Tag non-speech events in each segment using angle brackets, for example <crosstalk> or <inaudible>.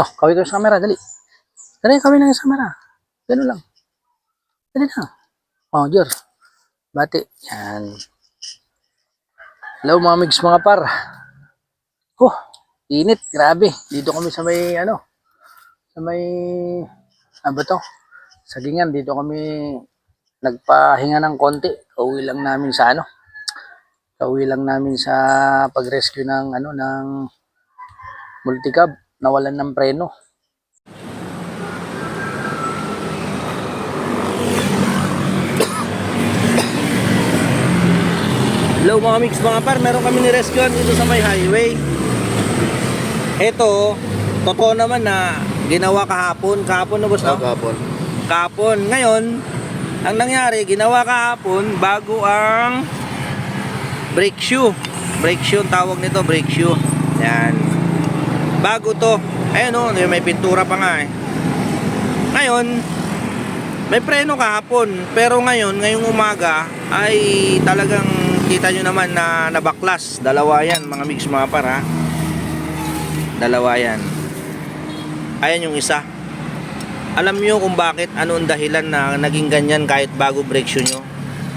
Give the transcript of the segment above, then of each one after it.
Oh, kawin ko sa camera, dali. Dali, kawin lang sa camera. Ganun lang. Dali na. Oh, Jor. Bati. Yan. Hello mga migs mga par. Oh, init. Grabe. Dito kami sa may ano. Sa may ano ba to? Sagingan. Dito kami nagpahinga ng konti. Kauwi lang namin sa ano. Kauwi lang namin sa pag-rescue ng ano ng multicab. Nawalan ng preno. Hello mga mix mga par, meron kami ni-rescuean dito sa may highway. Ito, totoo naman na ginawa kahapon. Kahapon na boss, no? Kahapon. Kahapon. Ngayon, ang nangyari, ginawa kahapon bago ang brake shoe. Brake shoe, tawag nito, brake shoe. Yan. Bago to. Ayun o, may pintura pa nga eh. Ngayon, may preno kahapon. Pero ngayon, ngayong umaga, ay talagang kita nyo naman na nabaklas. Dalawa yan, mga mix mga para. Dalawa yan. Ayan yung isa. Alam nyo kung bakit, ano ang dahilan na naging ganyan kahit bago brake shoe nyo.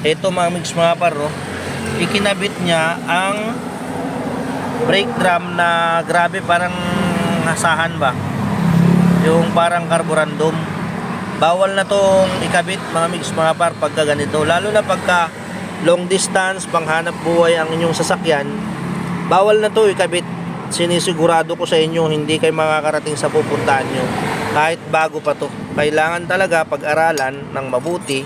Ito mga mix mga paro, ikinabit niya ang brake drum na grabe parang nasahan ba. Yung parang carborundum. Bawal na tong ikabit mga mix mga par pagka ganito. Lalo na pagka long distance, panghanap buhay ang inyong sasakyan, bawal na to ikabit. Sinisigurado ko sa inyo, hindi kayo makakarating sa pupuntahan nyo. Kahit bago pa to. Kailangan talaga pag-aralan ng mabuti.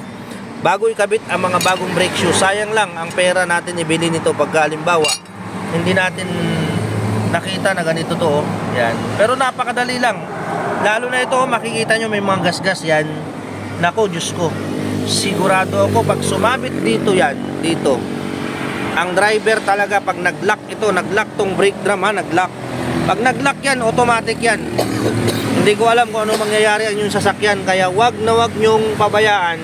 Bago ikabit ang mga bagong brake shoe, sayang lang ang pera natin ibili nito pagka halimbawa, hindi natin nakita na ganito to. oh. Yan. Pero napakadali lang. Lalo na ito, makikita nyo may mga gasgas yan. Nako, Diyos ko. Sigurado ako pag sumabit dito yan, dito. Ang driver talaga pag nag-lock ito, nag-lock tong brake drum ha, nag-lock. Pag nag-lock yan, automatic yan. <clears throat> Hindi ko alam kung ano mangyayari ang yung sasakyan, kaya wag na wag nyong pabayaan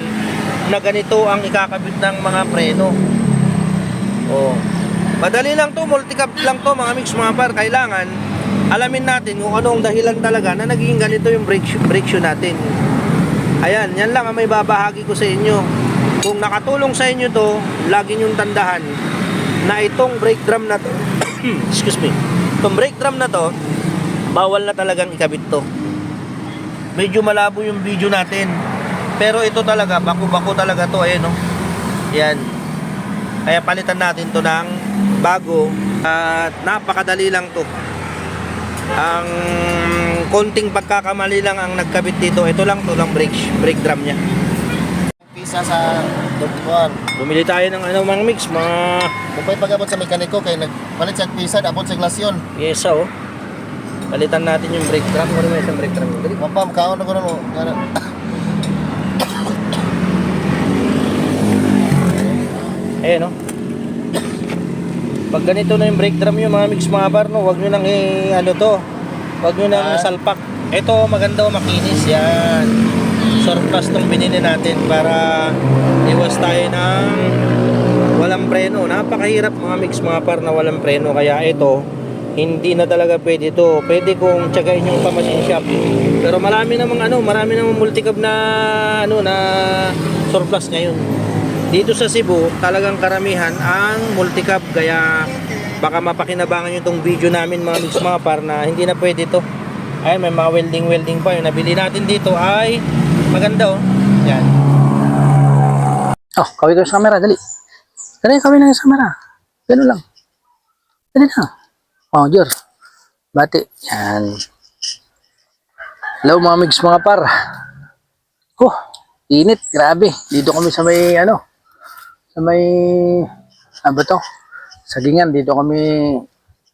na ganito ang ikakabit ng mga preno. Oh. Madali lang to, multicab lang to mga mix mga par. Kailangan alamin natin kung ano ang dahilan talaga na naging ganito yung brake shoe, natin. Ayan, yan lang ang may babahagi ko sa inyo. Kung nakatulong sa inyo to, lagi nyong tandahan na itong brake drum na to, <coughs> excuse me, itong brake drum na to, bawal na talagang ikabit to. Medyo malabo yung video natin. Pero ito talaga, bako-bako talaga to, eh, no? Yan. Kaya palitan natin to ng bago at napakadali lang to. Ang konting pagkakamali lang ang nagkabit dito. Ito lang to lang brake brake drum niya. Pisa sa doktor. Bumili tayo ng ano mga mix, mga Mupay pagabot sa mekaniko kay nagpalit sa pisa abot sa glasyon. yesa oh. Palitan natin yung brake drum. Ano may isang brake drum? Dali. Mapam kaon na ko mo. Ayan oh. Pag ganito na yung brake drum yung mga mix mga bar, no, wag nyo nang i, ano to, wag nyo nang Ah. salpak. Ito, maganda makinis yan. Surplus tong binili natin para iwas tayo ng walang preno. Napakahirap mga mix mga par na walang preno. Kaya ito, hindi na talaga pwede ito. Pwede kong tiyagain yung pamasin shop. Pero marami namang ano, marami namang multicab na ano na surplus ngayon. Dito sa Cebu, talagang karamihan ang multicab kaya baka mapakinabangan nyo itong video namin mga mix mga par na hindi na pwede to. Ay, may mga welding welding pa. Yung nabili natin dito ay maganda oh. Yan. Oh, kawin ko sa camera, dali. Dali, kawin lang sa camera. Ganun lang. Dali na. Oh, Jor. Bati. Yan. Hello mga mga par. Oh, init. Grabe. Dito kami sa may ano. Sa may ano ba to? Sagingan. Dito kami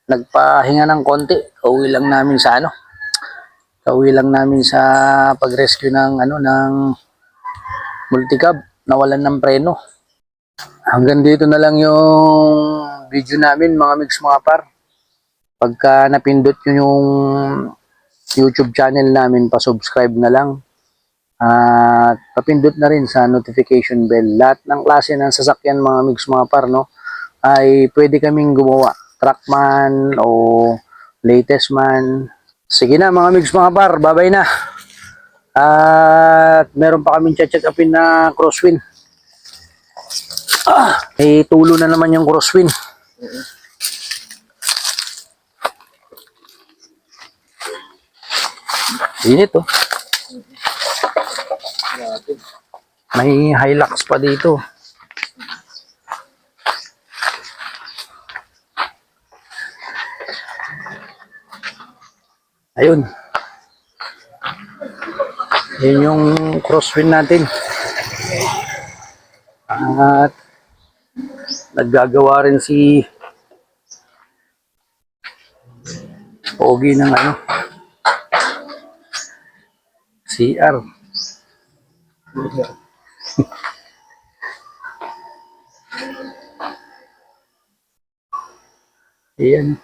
nagpahinga ng konti. Kauwi lang namin sa ano. Kauwi lang namin sa pag-rescue ng ano ng multicab. Nawalan ng preno. Hanggang dito na lang yung video namin mga mix mga par. Pagka napindot nyo yung YouTube channel namin, pa-subscribe na lang. At papindot na rin sa notification bell. Lahat ng klase ng sasakyan mga mix mga par, no, ay pwede kaming gumawa. Truckman o latest man. Sige na mga mix mga par, babay na. At meron pa kaming check upin na crosswind. Ah, may tulo na naman yung crosswind. Init oh. May Hilux pa dito. Ayun. Yun yung crosswind natin. At naggagawa rin si Pogi ng ano CR. Ayan.